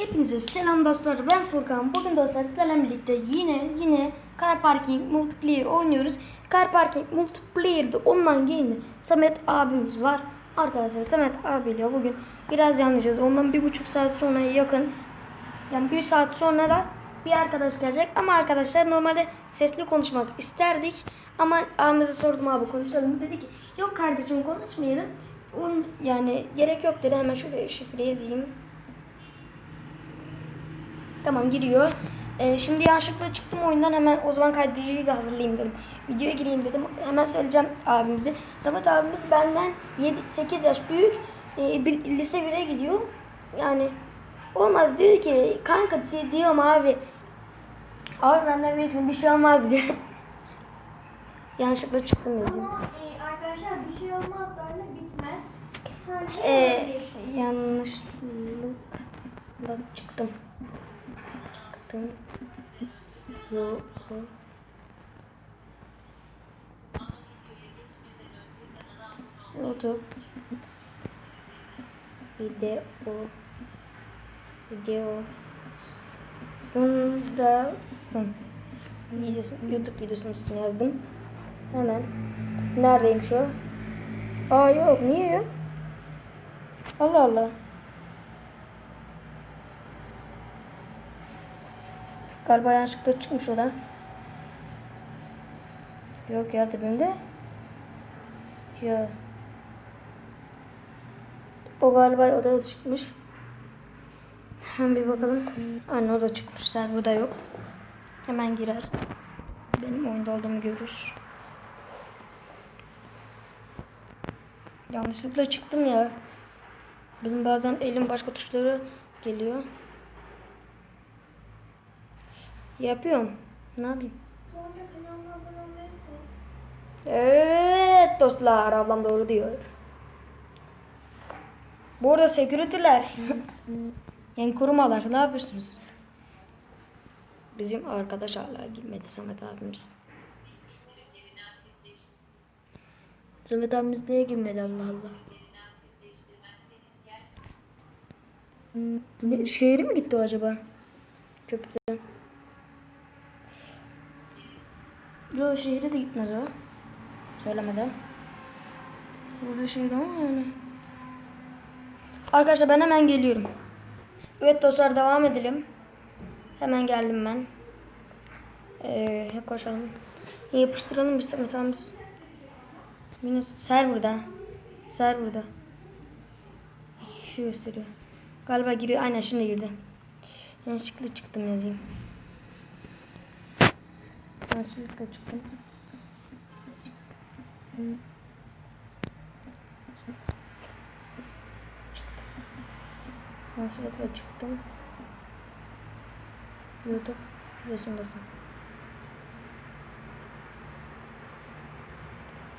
Hepinize selam dostlar. Ben Furkan. Bugün dostlar sizlerle birlikte yine yine Car Parking Multiplayer oynuyoruz. Car Parking Multiplayer'da online game'de Samet abimiz var. Arkadaşlar Samet abiyle bugün biraz yanlayacağız. Ondan bir buçuk saat sonra yakın yani bir saat sonra da bir arkadaş gelecek. Ama arkadaşlar normalde sesli konuşmak isterdik. Ama abimize sordum abi konuşalım. Dedi ki yok kardeşim konuşmayalım. Onun, yani gerek yok dedi. Hemen şuraya şifre yazayım. Tamam giriyor. Ee, şimdi yanlışlıkla çıktım oyundan hemen o zaman kaydediciyi de hazırlayayım dedim. Videoya gireyim dedim. Hemen söyleyeceğim abimizi. Samet abimiz benden 7-8 yaş büyük. Ee, bir, lise 1'e gidiyor. Yani olmaz diyor ki kanka di- diyorum abi. Abi benden büyüksün bir şey olmaz diyor. yanlışlıkla çıktım yazayım. Ama e, arkadaşlar bir şey olmaz böyle bitmez. Her şey Ee, olabilir. yanlışlıkla çıktım. Çıktım. Yok. yok. YouTube video. Video. Sındasın videosu, YouTube videosunun yazdım. Hemen. Neredeyim şu aa yok. Niye yok? Allah Allah galiba yanlışlıkla çıkmış o da yok ya dibimde ya o galiba o da çıkmış. Hemen bir bakalım. Anne o da çıkmış. Sen burada yok. Hemen girer. Benim oyunda olduğumu görür. Yanlışlıkla çıktım ya. Benim bazen elim başka tuşlara geliyor. Yapıyorum. Ne yapayım? Evet dostlar ablam doğru diyor. Bu arada security'ler yani korumalar ne yapıyorsunuz? Bizim arkadaş hala girmedi Samet abimiz. Samet abimiz niye girmedi Allah Allah. Ne, şehri mi gitti o acaba? Köprüden. Yok şehre de gitmez o. Söylemeden. Burada şehir ama yani. Arkadaşlar ben hemen geliyorum. Evet dostlar devam edelim. Hemen geldim ben. Ee, koşalım. Yapıştıralım bir Samet abimiz. Minus ser burada. Ser burada. Şu gösteriyor. Galiba giriyor. Aynen şimdi girdi. Yanlışlıkla çıktım yazayım. Yanlışlıkla çıktım. Yanlışlıkla çıktım. YouTube videosundasın.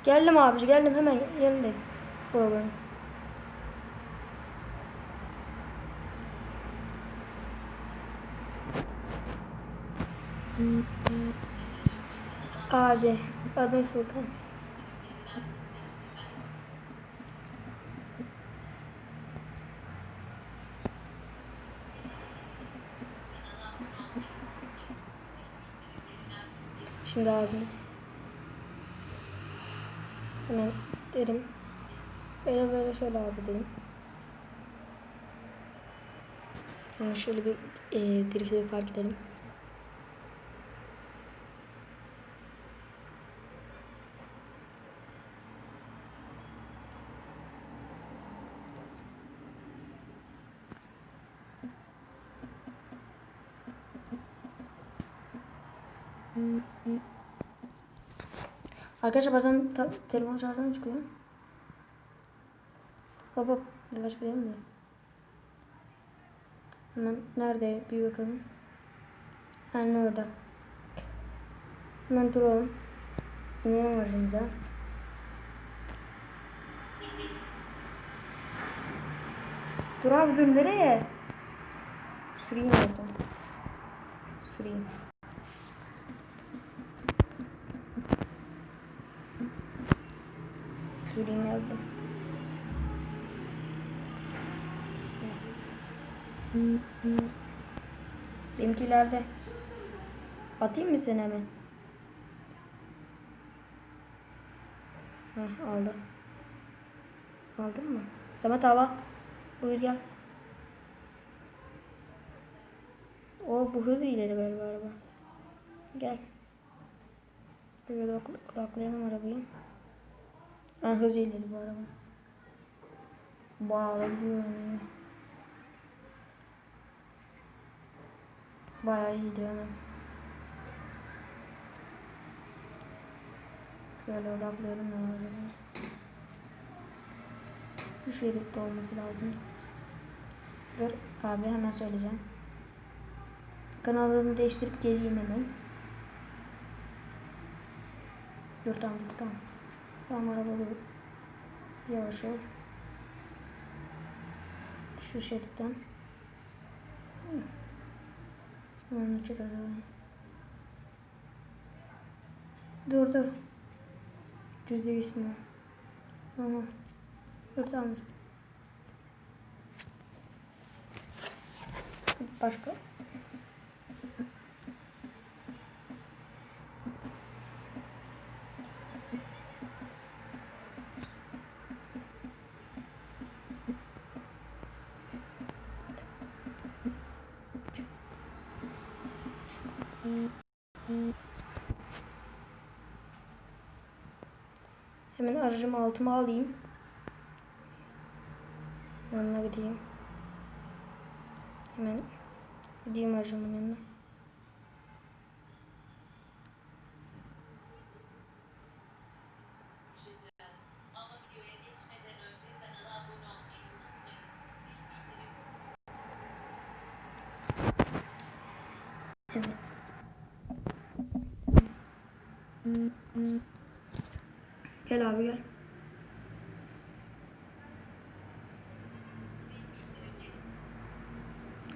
Geldim abici geldim hemen yanındayım. Program. Abi adım Furkan. Şimdi abimiz. Hemen derim. Böyle böyle şöyle abi dedim. Şimdi şöyle bir e, driftle park edelim. Arkadaşlar bazen telefon şarjdan çıkıyor. Hop hop. Yavaş gidelim de. Hemen nerede bir bakalım. Hemen orada. Hemen duralım. İnelim aracımıza. Dur abi dur nereye? Süreyim oradan. Süreyim. Süreyim yazdım. Benimkilerde. Atayım mı seni hemen? Heh, aldı. Aldın mı? Samet hava. Buyur gel. O bu hız ileri galiba araba. Gel. Böyle odaklayalım arabayı. Ha hız ileri bu araba. Bağlı yani. Bayağı iyi gidiyor hemen. Şöyle odaklayalım arabayı. Bu şeritte olması lazım. Dur abi hemen söyleyeceğim. Kanalını değiştirip geleyim hemen. Dur tamam tamam. Tamam araba dur. Yavaş ol. Şu şeritten. Uçur arabayı. Dur dur. Düzlük ismi. Aha. Dur tamam. Başka? Hemen aracımı altıma alayım. Yanına gideyim. Hemen gideyim aracımın yanına. Gel abi gel.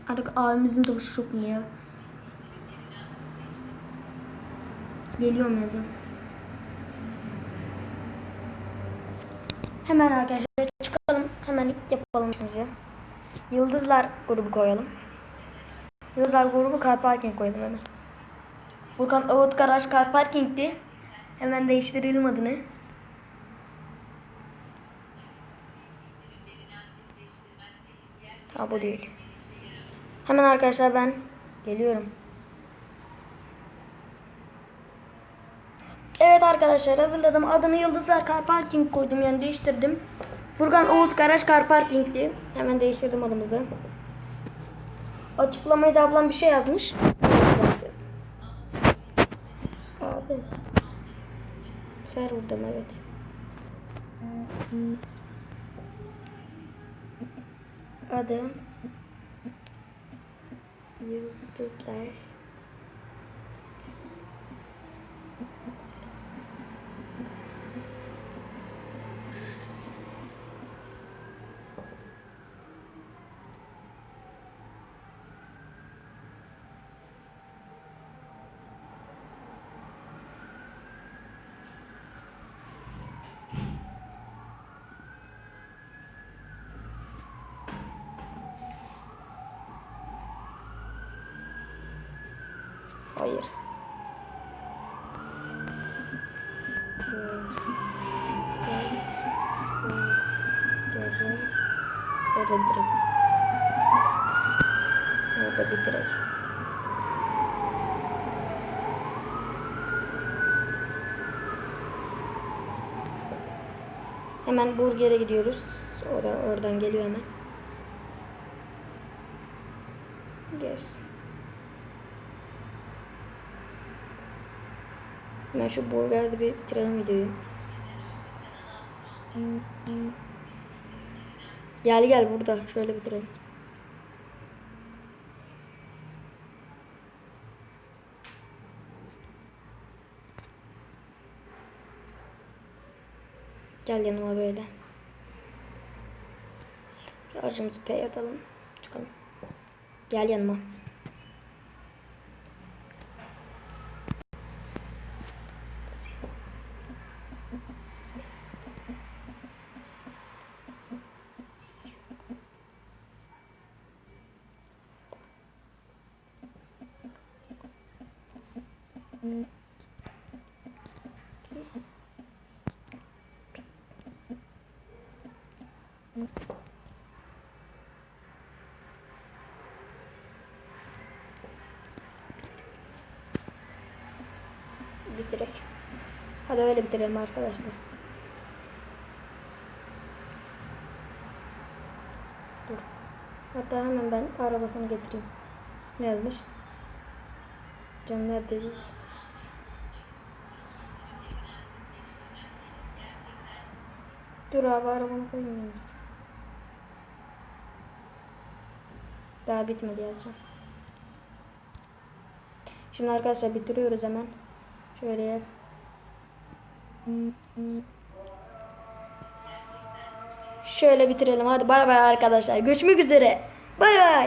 Artık abimizin tavuşu çok iyi ya. Geliyorum yazıyorum. Hemen arkadaşlar çıkalım. Hemen yapalım şimdi. Yıldızlar grubu koyalım. Yıldızlar grubu car parking koyalım hemen. Furkan Ağıt Garaj Car Parking'di. Hemen değiştirelim adını. Ha bu değil. Hemen arkadaşlar ben geliyorum. Evet arkadaşlar hazırladım. Adını Yıldızlar Car Parking koydum yani değiştirdim. Furkan Oğuz Garaj Car Parking'di. Hemen değiştirdim adımızı. Açıklamayı da ablam bir şey yazmış. Server'da mı? Evet. Adım Yıldızlar Hayır. Orada direkt. Orada bir direkt. Hemen burgere gidiyoruz. Orada, oradan geliyor hemen. Yes. Ben şu burgerde bir bitirelim videoyu. Gel gel burada. Şöyle bitirelim. Gel yanıma böyle. Aracımızı P atalım. Çıkalım. Gel yanıma. Bitirek. Hadi öyle bitirelim arkadaşlar. Dur. Hatta hemen ben arabasını getireyim. Ne yazmış? Cam neredeydi? Dur abi arabamı koyayım. Daha bitmedi yazacağım. Şimdi arkadaşlar bitiriyoruz hemen. Şöyle yap. Şöyle bitirelim. Hadi bay bay arkadaşlar. Görüşmek üzere. Bay bay.